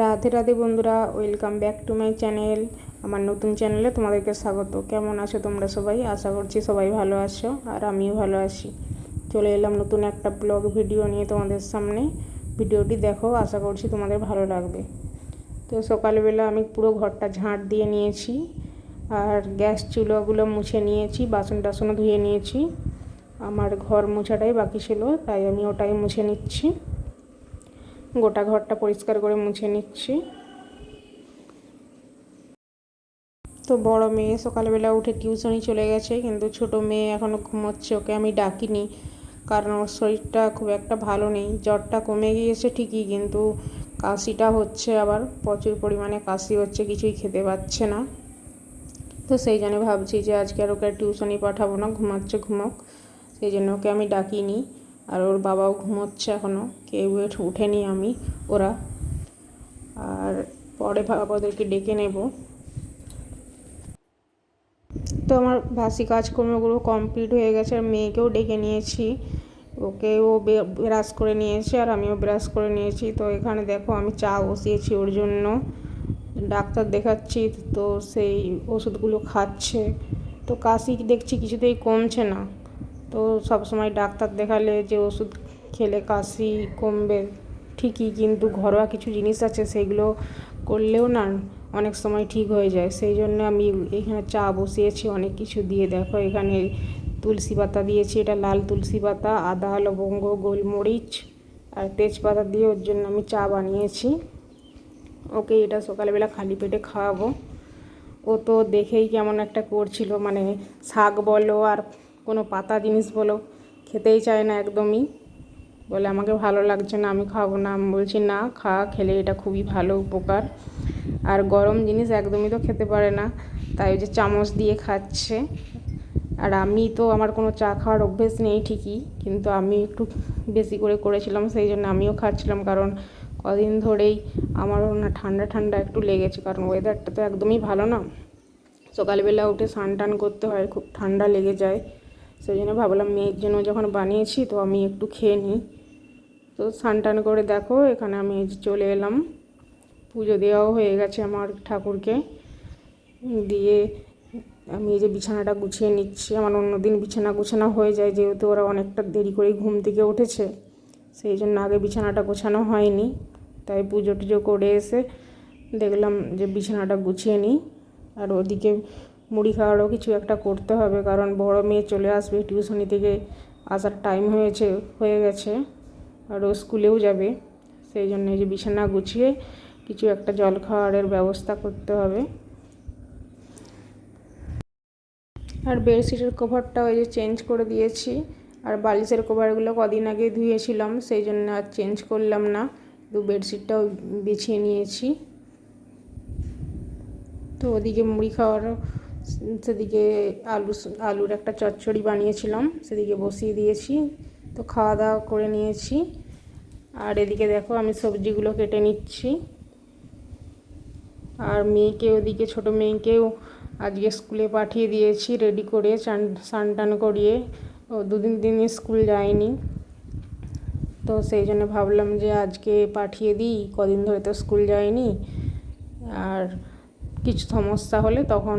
রাধে রাধে বন্ধুরা welcome back to my channel আমার নতুন চ্যানেলে তোমাদেরকে স্বাগত। কেমন আছো তোমরা সবাই? আশা করছি সবাই ভালো আছো, আর আমিও ভালো আছি। চলে এলাম নতুন একটা ব্লগ ভিডিও নিয়ে তোমাদের সামনে। ভিডিওটি দেখো, আশা করছি তোমাদের ভালো লাগবে। তো সকালবেলা আমি পুরো ঘরটা ঝাঁট দিয়ে নিয়েছি, আর গ্যাস চুলোগুলো মুছে নিয়েছি, বাসন টাসনও ধুয়ে নিয়েছি। আমার ঘর মোছাটাই বাকি ছিল, তাই আমি ওটাই মুছে নিচ্ছি। গোটা ঘরটা পরিষ্কার করে মুছে নিচ্ছি। তো বড় মেয়ে সকালবেলা উঠে টিউশনি চলে গেছে, কিন্তু ছোট মেয়ে এখনও ঘুমোচ্ছে, ওকে আমি ডাকিনি। কারণ ওর শরীরটা খুব একটা ভালো নেই, জ্বরটা কমে গিয়েছে ঠিকই, কিন্তু কাশিটা হচ্ছে আবার, প্রচুর পরিমাণে কাশি হচ্ছে, কিছুই খেতে পাচ্ছে না। তো সেই জন্য ভাবছি যে আজকে আর ওকে টিউশনি পাঠাবো না, ঘুমাচ্ছে, ঘুমোক। সেই জন্য ওকে আমি ডাকিনি। আর ওর বাবাও ঘুমোচ্ছে এখনও কেউ উঠেনি আমি, ওরা। আর পরে ওদেরকে ডেকে নেব। তো আমার বাসি কাজকর্মগুলো কমপ্লিট হয়ে গেছে, আর মেয়েকেও ডেকে নিয়েছি। ওকে ও ব্রাশ করে নিয়েছে, আর আমিও ব্রাশ করে নিয়েছি। তো এখানে দেখো আমি চা বসিয়েছি ওর জন্য। ডাক্তার দেখাচ্ছি, তো সেই ওষুধগুলো খাচ্ছে। তো কাশি দেখছি কিছুতেই কমছে না। তো সব সময় ডাক্তার দেখালে যে ওষুধ খেলে কাশি কমবে, ঠিকই কিন্তু ঘরোয়া কিছু জিনিস আছে সেগুলো করলেও না অনেক সময় ঠিক হয়ে যায়। সেই জন্য আমি এখানে চা বসিয়েছি, অনেক কিছু দিয়ে দেখো। এখানে তুলসী পাতা দিয়েছি, এটা লাল তুলসী পাতা, আদা, লবঙ্গ, গোলমরিচ আর তেজপাতা দিয়ে ওর জন্য আমি চা বানিয়েছি। ওকে এটা সকালবেলা খালি পেটে খাওয়াবো। ও তো দেখেই কেমন একটা করছিল মানে শাক বলো আর কোনো পাতা জিনিস বলো, খেতেই চায় না একদমই। বলে, আমাকে ভালো লাগছে না, আমি খাব না। আমি বলছি, না, খা, খেলে এটা খুবই ভালো উপকার। আর গরম জিনিস একদমই তো খেতে পারে না। তাই ওই যে চামচ দিয়ে খাচ্ছে। আর আমি তো, আমার কোনো চা খাওয়ার অভ্যেস নেই ঠিকই, কিন্তু আমি একটু বেশি করে করেছিলাম, সেই জন্য আমিও খাচ্ছিলাম। কারণ কদিন ধরেই আমারও না ঠান্ডা ঠান্ডা একটু লেগেছে, কারণ ওয়েদারটা তো একদমই ভালো না। সকালবেলা উঠে স্নান টান করতে হয়, খুব ঠান্ডা লেগে যায়। সেই জন্য ভাবলাম মেয়ের জন্য যখন বানিয়েছি তো আমি একটু খেয়ে নিই। তো স্নান টান করে দেখো, এখানে আমি চলে এলাম। পুজো দেওয়াও হয়ে গেছে আমার ঠাকুরকে। দিয়ে আমি এই যে বিছানাটা গুছিয়ে নিচ্ছি। আমার অন্যদিন বিছানা গুছানো হয়ে যায়, যেহেতু ওরা অনেকটা দেরি করে ঘুম থেকে উঠেছে। সেই জন্য আগে বিছানাটা গোছানো হয়নি। তাই পুজো টুজো করে এসে দেখলাম যে বিছানাটা গুছিয়ে নিই। আর ওদিকে মুড়ি খাওয়ারও কিছু একটা করতে হবে, কারণ বড় মেয়ে চলে আসবে টিউশনি থেকে আসার টাইম হয়েছে, হয়ে গেছে, আর ও স্কুলেও যাবে। সেই জন্য যে বিছানা গুছিয়ে কিছু একটা জল খাওয়ারের ব্যবস্থা করতে হবে। আর বেডশিটের কভারটা ওই যে চেঞ্জ করে দিয়েছি, আর বালিশের কভারগুলো কদিন আগে ধুয়েছিলাম, সেই জন্য আর চেঞ্জ করলাম না। দু বেডশিটটাও বিছিয়ে নিয়েছি। তো ওদিকে মুড়ি খাওয়ারও সেদিকে আলু আলুর একটা চচ্চড়ি বানিয়েছিলাম, সেদিকে বসিয়ে দিয়েছি, তো খাওয়া দাওয়া করে নিয়েছি। আর এদিকে দেখো আমি সবজিগুলো কেটে নিচ্ছি। আর মেয়েকে ওদিকে, ছোটো মেয়েকেও আজকে স্কুলে পাঠিয়ে দিয়েছি রেডি করে, চান, স্নান টান করিয়ে। ও দুদিন দিন স্কুল যায়নি। তো সেই জন্য ভাবলাম যে আজকে পাঠিয়ে দিই, কদিন ধরে তো স্কুল যায়নি। আর কিছু সমস্যা হলে তখন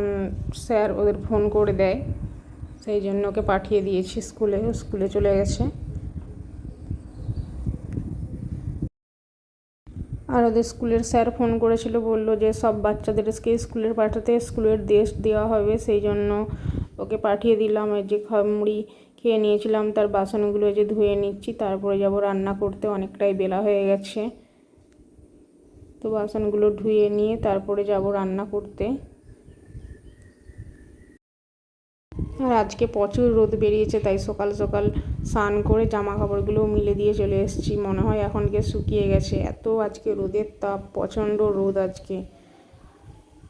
স্যার ওদের ফোন করে দেয়। সেই জন্য ওকে পাঠিয়ে দিয়েছি স্কুলে স্কুলে চলে গেছে। আর ওদের স্কুলের স্যার ফোন করেছিল, বলল যে সব বাচ্চাদেরকে স্কুলের পাঠাতে, স্কুলের দেশ দেওয়া হবে। সেই জন্য ওকে পাঠিয়ে দিলাম। এই যে মুড়ি খেয়ে নিয়েছিলাম, তার বাসনগুলো যে ধুয়ে নিচ্ছি। তারপরে যাব রান্না করতে। অনেকটাই বেলা হয়ে গেছে। তো বাসনগুলো ধুয়ে নিয়ে তারপরে যাব রান্না করতে। আর আজকে প্রচুর রোদ বেরিয়েছে, তাই সকাল সকাল স্নান করে জামা কাপড়গুলো মিলে দিয়ে চলে এসেছি। মনে হয় এখন গিয়ে শুকিয়ে গেছে। এত আজকে রোদের তাপ, প্রচণ্ড রোদ আজকে।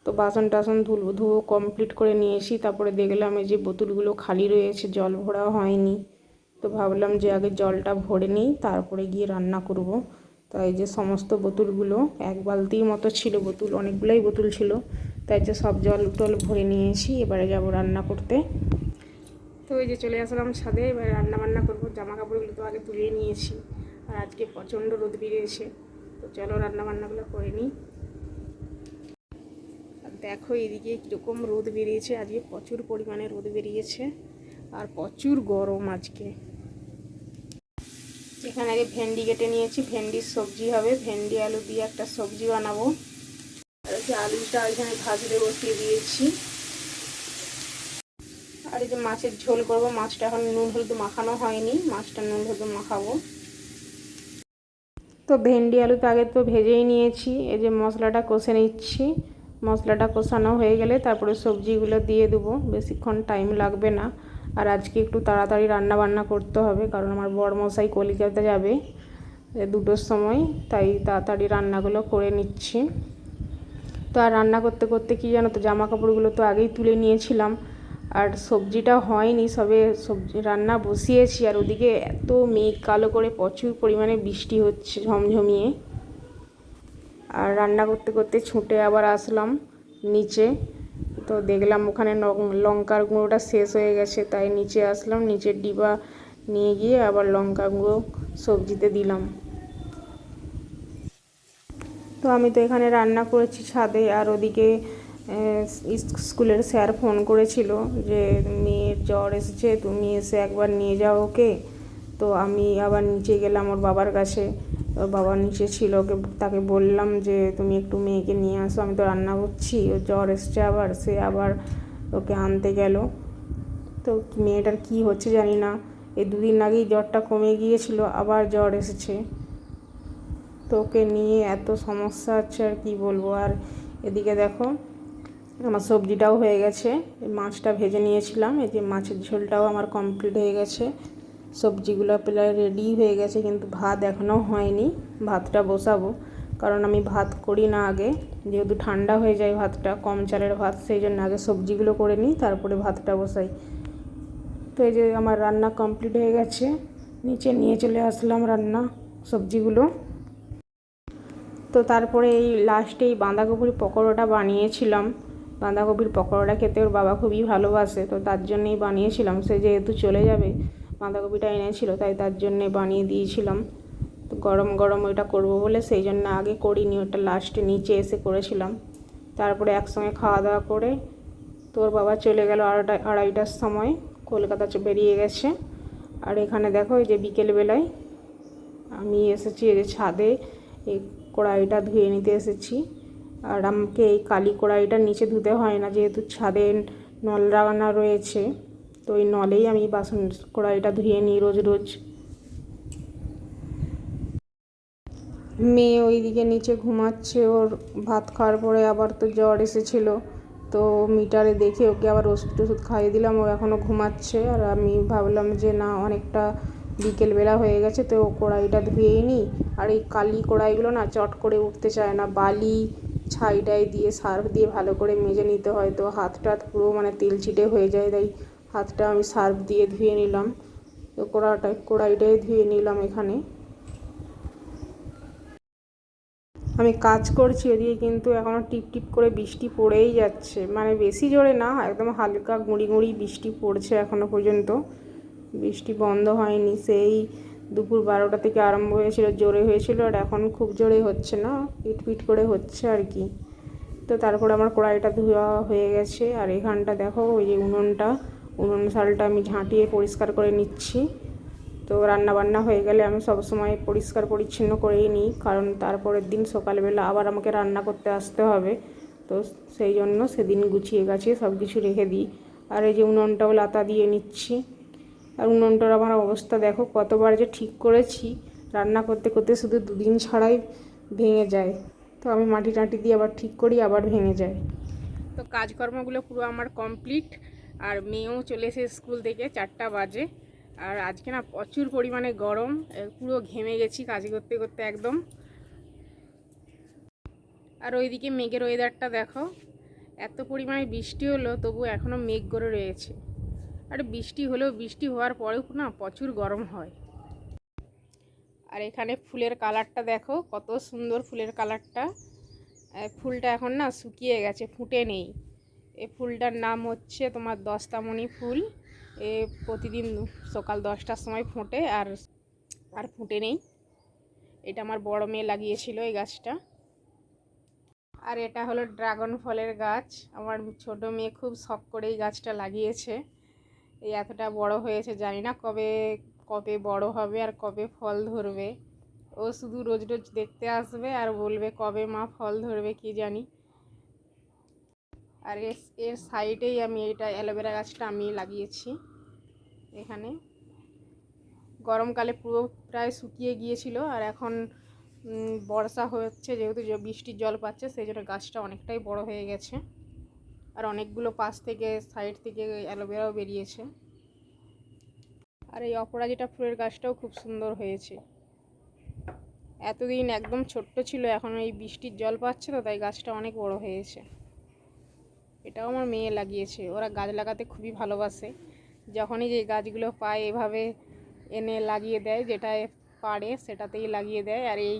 তো বাসন টাসন ধুল, ধুয়ো কমপ্লিট করে নিয়েছি। তারপরে দেখলাম এই যে বোতলগুলো খালি রয়েছে, জল ভরা হয়নি। তো ভাবলাম যে আগে জলটা ভরে নিই, তারপরে গিয়ে রান্না করব। তাই যে সমস্ত বোতলগুলো এক বালতির মতো ছিল বোতল, অনেকগুলোই বোতল ছিল। তাই যে সব জল টল ভরে নিয়েছি, এবারে যাব রান্না করতে। তো ওই যে চলে আসলাম ছাদে, এবার রান্না বান্না করব। জামা কাপড়গুলো তো আগে তুলিয়ে নিয়েছি, আর আজকে প্রচণ্ড রোদ বেরিয়েছে তো চলো রান্না বান্নাগুলো করে নিই। দেখো এদিকে কীরকম রোদ বেরিয়েছে, আজকে প্রচুর পরিমাণে রোদ বেরিয়েছে, আর প্রচুর গরম আজকে। এখানে আগে ভেন্ডি কেটে নিয়েছি। ভেন্ডির সবজি হবে। ভেন্ডি, আলু দিয়ে একটা সবজি বানাবো। আর যে আলুটা এখানে ভাজতে বসিয়ে দিয়েছি। আর এই যে মাছের ঝোল করব। মাছটা এখন নুন হলুদ মাখানো হয়নি। মাছটা নুন হলুদ মাখাবো। তো ভেন্ডি, আলু তো আগে তো ভেজেই নিয়েছি। এই যে মশলাটা কষে নিচ্ছি। মশলাটা কষানো হয়ে গেলে তারপরে সবজিগুলো দিয়ে দেবো। বেশিক্ষণ টাইম লাগবে না। আর আজকে একটু তাড়াতাড়ি রান্না বান্না করতে হবে, কারণ আমার বড় মশাই কলিকাতা যাবে দুটোর সময়, তাই তাড়াতাড়ি রান্নাগুলো করে নিচ্ছি। তো আর রান্না করতে করতে কি জানো তো জামা কাপড়গুলো তো আগেই তুলে নিয়েছিলাম, আর সবজিটা হয়নি, সবে সবজি রান্না বসিয়েছি, আর ওদিকে এত মেঘ কালো করে প্রচুর পরিমাণে বৃষ্টি হচ্ছে ঝমঝমিয়ে। আর রান্না করতে করতে ছুটে আবার আসলাম নিচে তো দেখলাম ওখানে লঙ্কার গুঁড়োটা শেষ হয়ে গেছে, তাই নিচে আসলাম, নিচের ডিবা নিয়ে গিয়ে আবার লঙ্কা গুঁড়ো সবজিতে দিলাম। তো আমি তো এখানে রান্না করেছি ছাদে, আর ওদিকে স্কুলের স্যার ফোন করেছিল যে, মেয়ের জ্বর এসেছে, তুমি এসে একবার নিয়ে যাও ওকে। তো আমি আবার নিচে গেলাম ওর বাবার কাছে। ওর বাবা নিচে ছিল, ওকে তাকে বললাম যে, তুমি একটু মেয়েকে নিয়ে আসো, আমি তো রান্না করছি। ওর জ্বর এসছে আবার, সে আবার ওকে আনতে গেল। তো মেয়েটার কি হচ্ছে জানি না। এই দুদিন আগেই জ্বরটা কমে গিয়েছিল, আবার জ্বর এসেছে। তো ওকে নিয়ে এত সমস্যা হচ্ছে আর কি বলব। আর এদিকে দেখো, আমার সবজিটাও হয়ে গেছে। মাছটা ভেজে নিয়েছিলাম, এই যে মাছের ঝোলটাও আমার কমপ্লিট হয়ে গেছে। সবজিগুলো প্রায় রেডি হয়ে গেছে, কিন্তু ভাত এখনও হয়নি। ভাতটা বসাবো, কারণ আমি ভাত করি না আগে। যেহেতু ঠান্ডা হয়ে যায় ভাতটা, কম চালের ভাত, সেই জন্য আগে সবজিগুলো করে নিই, তারপরে ভাতটা বসাই। তো এই যে আমার রান্না কমপ্লিট হয়ে গেছে, নিচে নিয়ে চলে আসলাম রান্না, সবজিগুলো। তো তারপরে এই লাস্টে এই বাঁধাকপির পকোড়াটা বানিয়েছিলাম। বাঁধাকপির পকোড়াটা খেতে ওর বাবা খুবই ভালোবাসে, তো তার জন্যই বানিয়েছিলাম, সে যেহেতু চলে যাবে বাঁধাকপিটা এনেছিল, তাই তার জন্যে বানিয়ে দিয়েছিলাম। তো গরম গরম ওইটা করব বলে সেই জন্য আগে করিনি, ওটা লাস্টে নিচে এসে করেছিলাম। তারপরে একসঙ্গে খাওয়া দাওয়া করে তোর বাবা চলে গেল আড়াইটা, আড়াইটার সময়, কলকাতা বেরিয়ে গেছে। আর এখানে দেখো এই যে বিকেলবেলায় আমি এসেছি এই যে ছাদে, এই কড়াইটা ধুয়ে নিতে এসেছি। আর আমাকে এই কালি কড়াইটার নিচে ধুতে হয় না, যেহেতু ছাদে নল লাগানো রয়েছে। তো ওই নলেই আমি বাসন কড়াইটা ধুয়ে নিই রোজ রোজ। মেয়ে ওইদিকে নিচে ঘুমাচ্ছে, ওর ভাত খাওয়ার পরে আবার তো জ্বর এসেছিল। তো মিটারে দেখে ওকে আবার ওষুধ টষুধ খাইয়ে দিলাম, ও এখনও ঘুমাচ্ছে। আর আমি ভাবলাম যে না, অনেকটা বিকেলবেলা হয়ে গেছে, তো কড়াইটা ধুয়েই নিই। আর এই কালি কড়াইগুলো না চট করে উঠতে চায় না। বালি ছাইটাই দিয়ে, সার্ফ দিয়ে ভালো করে মেজে নিতে হয়। তো হাত টাত পুরো মানে তেল ছিটে হয়ে যায়, তাই হাতটা আমি সার্ফ দিয়ে ধুয়ে নিলাম। তো কড়াটা, কড়াইটাই ধুয়ে নিলাম এখানে। আমি কাজ করছি ওদিকে কিন্তু এখনও টিপ টিপ করে বৃষ্টি পড়েই যাচ্ছে। মানে বেশি জোরে না, একদম হালকা গুঁড়ি গুঁড়ি বৃষ্টি পড়ছে এখনও পর্যন্ত। বৃষ্টি বন্ধ হয়নি, সেই দুপুর বারোটা থেকে আরম্ভ হয়েছিল, জোরে হয়েছিল আর এখন খুব জোরে হচ্ছে না পিট পিট করে হচ্ছে আর কি। তো তারপরে আমার কড়াইটা ধোয়া হয়ে গেছে আর এখানটা দেখো ওই যে উনুনটা উনুন শালটা আমি ঝাঁটিয়ে পরিষ্কার করে নিচ্ছি। তো রান্না বান্না হয়ে গেলে আমি সবসময় পরিষ্কার পরিচ্ছন্ন করেই নিই, কারণ তারপরের দিন সকালবেলা আবার আমাকে রান্না করতে আসতে হবে। তো সেই জন্য সেদিন গুছিয়ে গাছিয়ে সব কিছু রেখে দিই। আর এই যে উনুনটাও লাতা দিয়ে নিচ্ছি। আর উনুনটার আমার অবস্থা দেখো, কতবার যে ঠিক করেছি, রান্না করতে করতে শুধু দুদিন ছাড়াই ভেঙে যায়। তো আমি মাটি টাটি দিয়ে আবার ঠিক করি, আবার ভেঙে যায়। তো কাজকর্মগুলো পুরো আমার কমপ্লিট। আর মেয়েও চলে এসে স্কুল থেকে চারটা বাজে। আর আজকে না প্রচুর পরিমাণে গরম পুরো ঘেমে গেছি কাজ করতে করতে একদম। আর ওইদিকে মেঘের ওয়েদারটা দেখো, এত পরিমাণে বৃষ্টি হলো, তবু এখনও মেঘ করে রয়েছে। আর বৃষ্টি হলেও বৃষ্টি হওয়ার পরেও না প্রচুর গরম হয়। আর এখানে ফুলের কালারটা দেখো, কত সুন্দর ফুলের কালারটা। ফুলটা এখন না শুকিয়ে গেছে, ফুটে নেই। এই ফুলটার নাম হচ্ছে তোমার দস্তামণি ফুল। এ প্রতিদিন সকাল দশটার সময় ফোটে আর আর ফুটে নেই। এটা আমার বড় মেয়ে লাগিয়েছিল এই গাছটা। আর এটা হলো ড্রাগন ফলের গাছ। আমার ছোট মেয়ে খুব শখ করে এই গাছটা লাগিয়েছে। এই এতটা বড় হয়েছে, জানি না কবে কবে বড় হবে আর কবে ফল ধরবে। ও শুধু রোজ রোজ দেখতে আসবে আর বলবে কবে মা ফল ধরবে কি জানি। আর এর সাইডেই আমি এটা অ্যালোভেরা গাছটা আমি লাগিয়েছি। এখানে গরমকালে পুরো প্রায় শুকিয়ে গিয়েছিল আর এখন বর্ষা হচ্ছে যেহেতু বৃষ্টির জল পাচ্ছে, সেই জন্য গাছটা অনেকটাই বড় হয়ে গেছে। আর অনেকগুলো পাশ থেকে, সাইড থেকে অ্যালোভেরাও বেরিয়েছে। আর এই অপরাজিতা ফুলের গাছটাও খুব সুন্দর হয়েছে। এতদিন একদম ছোট্ট ছিল, এখন এই বৃষ্টির জল পাচ্ছে তো, তাই গাছটা অনেক বড় হয়েছে। এটাও আমার মেয়ে লাগিয়েছে। ওরা গাছ লাগাতে খুবই ভালোবাসে। যখনই যে গাছগুলো পায়, এভাবে এনে লাগিয়ে দেয়, যেটায় পারে সেটাতেই লাগিয়ে দেয়। আর এই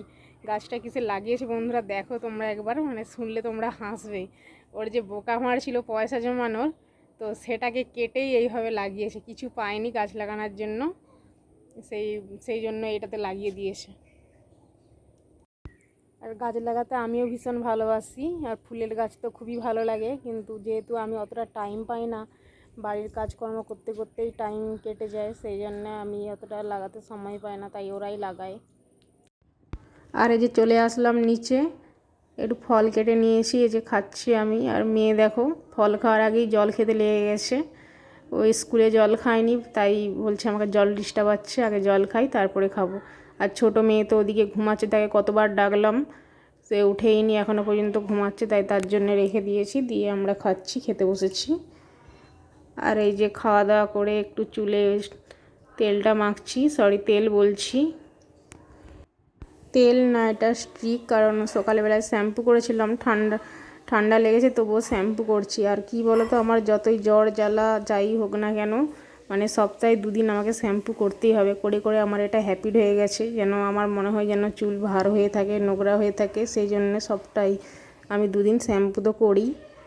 গাছটা কিসে লাগিয়েছে বন্ধুরা, দেখো তোমরা একবার মানে শুনলে তোমরা হাসবে। ওর যে বোকা ছিল পয়সা জমানোর, তো সেটাকে কেটেই এইভাবে লাগিয়েছে। কিছু পায়নি গাছ লাগানোর জন্য, সেই সেই জন্য এটাতে লাগিয়ে দিয়েছে। আর গাছ লাগাতে আমিও ভীষণ ভালোবাসি, আর ফুলের গাছ তো খুবই ভালো লাগে, কিন্তু যেহেতু আমি অতটা টাইম পাই না, বাড়ির কাজকর্ম করতে করতেই টাইম কেটে যায়, সেই জন্য আমি অতটা লাগাতে সময় পাই না, তাই ওরাই লাগায়। আর এই যে চলে আসলাম নিচে, একটু ফল কেটে নিয়েছি, এই যে খাচ্ছি আমি, আর মেয়ে দেখো, ফল খাওয়ার আগেই জল খেতে লেগে গেছে। ও স্কুলে জল খায়নি, তাই বলছে আমাকে জল ডিস্টার্ব আছে আগে জল খাই, তারপরে খাব। আর ছোট মেয়ে তো ওদিকে ঘুমাচ্ছে, তাকে কতবার ডাকলাম, সে উঠেইনি এখনও পর্যন্ত ঘুমাচ্ছে, তাই তার জন্য রেখে দিয়েছি, দিয়ে আমরা খাচ্ছি, খেতে বসেছি। আর এই যে খাওয়া দাওয়া করে একটু চুলে তেলটা মাখছি সরি তেল বলছি। তেল না, এটা স্ট্রিক কারণ সকালবেলায় শ্যাম্পু করেছিলাম, ঠান্ডা ঠান্ডা লেগেছে, তবুও শ্যাম্পু করছি। আর কি বলো তো আমার যতই জ্বর, জ্বালা, যাই হোক না কেন মানে সপ্তাহে দুদিন আমাকে শ্যাম্পু করতেই হবে। করে করে আমার এটা হ্যাপিড হয়ে গেছে। যেন আমার মনে হয় যেন চুল ভার হয়ে থাকে, নোংরা হয়ে থাকে। সেই জন্য সবটাই আমি দুদিন শ্যাম্পু তো করি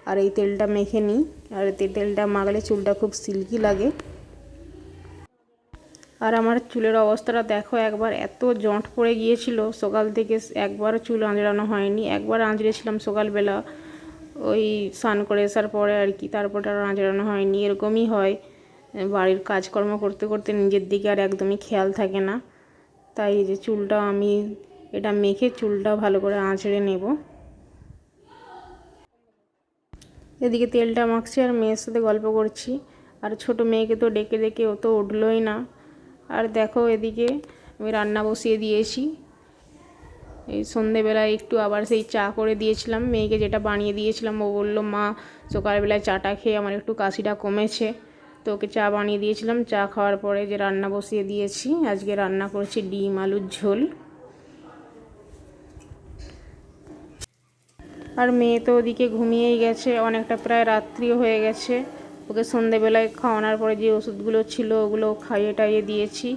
আর এই তেলটা মেখে নিই। আর এই তেলটা মাখলে চুলটা খুব সিল্কি লাগে। আর আমার চুলের অবস্থাটা দেখো, একবার এত জট পড়ে গিয়েছিল সকাল থেকে। একবারও চুল আঁচড়ানো হয়নি। একবার আঁচড়েছিলাম সকালবেলা। ওই স্নান করে আসার পরে আর কি, তারপরে আর আঁচড়ানো হয়নি। এরকমই হয়। বাড়ির কাজকর্ম করতে করতে নিজের দিকে আর একদমই খেয়াল থাকে না। তাই যে চুলটা আমি, এটা মেখে চুলটা ভালো করে আঁচড়ে নেব। এদিকে তেলটা মাখছি আর মেয়ের সাথে গল্প করছি। আর ছোট মেয়েকে তো ডেকে ডেকে ও তো উঠলোই না। আর দেখো এদিকে আমি রান্না বসিয়ে দিয়েছি। এই সন্ধেবেলায় একটু আবার সেই চা করে দিয়েছিলাম। মেয়েকে যেটা বানিয়ে দিয়েছিলাম, ও বলল, মা, সকালবেলায় চাটা খেয়ে আমার একটু কাশিটা কমেছে। তো ওকে চা বানিয়ে দিয়েছিলাম। চা খাওয়ার পরে যে রান্না বসিয়ে দিয়েছি, আজকে রান্না করেছি ডিম আলুর ঝোল। আর মেয়ে তো ওদিকে ঘুমিয়েই গেছে, অনেকটা প্রায় রাত্রিও হয়ে গেছে। ওকে সন্ধেবেলায় খাওয়ানোর পরে যে ওষুধগুলো ছিল ওগুলো খাইয়ে টাইয়ে দিয়েছি।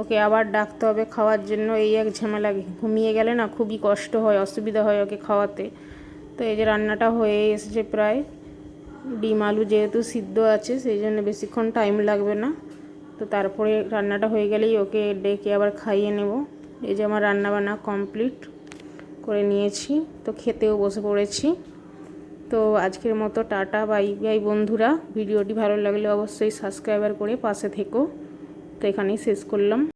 ওকে আবার ডাকতে হবে খাওয়ার জন্য। এই এক ঝামেলা, ঘুমিয়ে গেলে না খুবই কষ্ট হয়, অসুবিধা হয় ওকে খাওয়াতে। তো এই যে রান্নাটা হয়ে এসেছে প্রায়। ডিম আলু যেহেতু সিদ্ধ আছে, সেই জন্য বেশিক্ষণ টাইম লাগবে না। তো তারপরে রান্নাটা হয়ে গেলেই ওকে ডেকে আবার খাইয়ে নেব। এই যে আমার রান্নাবান্না কমপ্লিট করে নিয়েছি, তো খেতেও বসে পড়েছি। তো আজকের মতো টাটা বাই বাই বন্ধুরা। ভিডিওটি ভালো লাগলে অবশ্যই সাবস্ক্রাইবার করে পাশে থেকো। তো এখানেই শেষ করলাম।